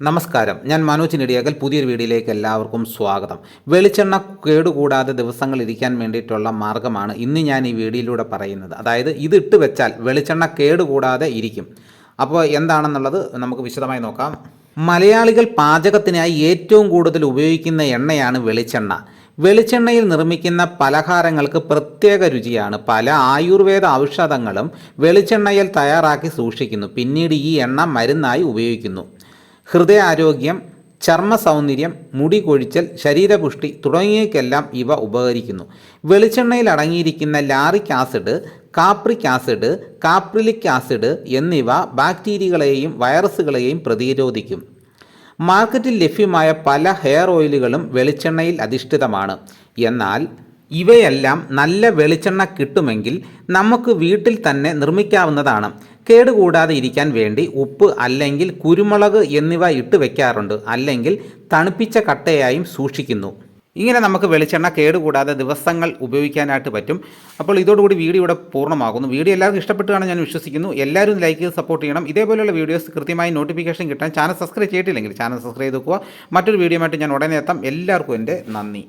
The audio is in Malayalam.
നമസ്കാരം. ഞാൻ മനോജ് നെടിയാക്കൽ. പുതിയൊരു വീഡിയോയിലേക്ക് എല്ലാവർക്കും സ്വാഗതം. വെളിച്ചെണ്ണ കേടുകൂടാതെ ദിവസങ്ങൾ ഇരിക്കാൻ വേണ്ടിയിട്ടുള്ള മാർഗമാണ് ഇന്ന് ഞാൻ ഈ വീഡിയോയിലൂടെ പറയുന്നത്. അതായത് ഇത് ഇട്ട് വെച്ചാൽ വെളിച്ചെണ്ണ കേടുകൂടാതെ ഇരിക്കും. അപ്പോൾ എന്താണെന്നുള്ളത് നമുക്ക് വിശദമായി നോക്കാം. മലയാളികൾ പാചകത്തിനായി ഏറ്റവും കൂടുതൽ ഉപയോഗിക്കുന്ന എണ്ണയാണ് വെളിച്ചെണ്ണ. വെളിച്ചെണ്ണയിൽ നിർമ്മിക്കുന്ന പലഹാരങ്ങൾക്ക് പ്രത്യേക രുചിയാണ്. പല ആയുർവേദ ഔഷധങ്ങളും വെളിച്ചെണ്ണയിൽ തയ്യാറാക്കി സൂക്ഷിക്കുന്നു. പിന്നീട് ഈ എണ്ണ മരുന്നായി ഉപയോഗിക്കുന്നു. ഹൃദയാരോഗ്യം ചർമ്മ സൗന്ദര്യം മുടി കൊഴിച്ചൽ ശരീരപുഷ്ടി തുടങ്ങിയവയ്ക്കെല്ലാം ഇവ ഉപകരിക്കുന്നു. വെളിച്ചെണ്ണയിൽ അടങ്ങിയിരിക്കുന്ന lauric acid capric acid caprylic acid എന്നിവ ബാക്ടീരിയകളെയും വൈറസുകളെയും പ്രതിരോധിക്കും. മാർക്കറ്റിൽ ലഭ്യമായ പല ഹെയർ ഓയിലുകളും വെളിച്ചെണ്ണയിൽ അധിഷ്ഠിതമാണ്. എന്നാൽ ഇവയെല്ലാം നല്ല വെളിച്ചെണ്ണ കിട്ടുമെങ്കിൽ നമുക്ക് വീട്ടിൽ തന്നെ നിർമ്മിക്കാവുന്നതാണ്. കേടുകൂടാതെ ഇരിക്കാൻ വേണ്ടി ഉപ്പ് അല്ലെങ്കിൽ കുരുമുളക് എന്നിവ ഇട്ട് വെക്കാറുണ്ട്. അല്ലെങ്കിൽ തണുപ്പിച്ച കട്ടയായും സൂക്ഷിക്കുന്നു. ഇങ്ങനെ നമുക്ക് വെളിച്ചെണ്ണ കേടുകൂടാതെ ദിവസങ്ങൾ ഉപയോഗിക്കാനായിട്ട് പറ്റും. അപ്പോൾ ഇതോടുകൂടി വീഡിയോ ഇവിടെ പൂർണമാകുന്നു. വീഡിയോ എല്ലാവർക്കും ഇഷ്ടപ്പെട്ടുകയാണ് ഞാൻ വിശ്വസിക്കുന്നു. എല്ലാവരും ലൈക്ക് ചെയ്ത് സപ്പോർട്ട് ചെയ്യണം. ഇതേപോലെയുള്ള വീഡിയോസ് കൃത്യമായി നോട്ടിഫിക്കേഷൻ കിട്ടാൻ ചാനൽ സബ്സ്ക്രൈബ് ചെയ്തിട്ടില്ലെങ്കിൽ ചാനൽ സബ്സ്ക്രൈബ് ചെയ്ത് വെക്കുക. മറ്റൊരു വീഡിയോ ആയിട്ട് ഞാൻ ഉടനെ എത്താം. എല്ലാവർക്കും എന്റെ നന്ദി.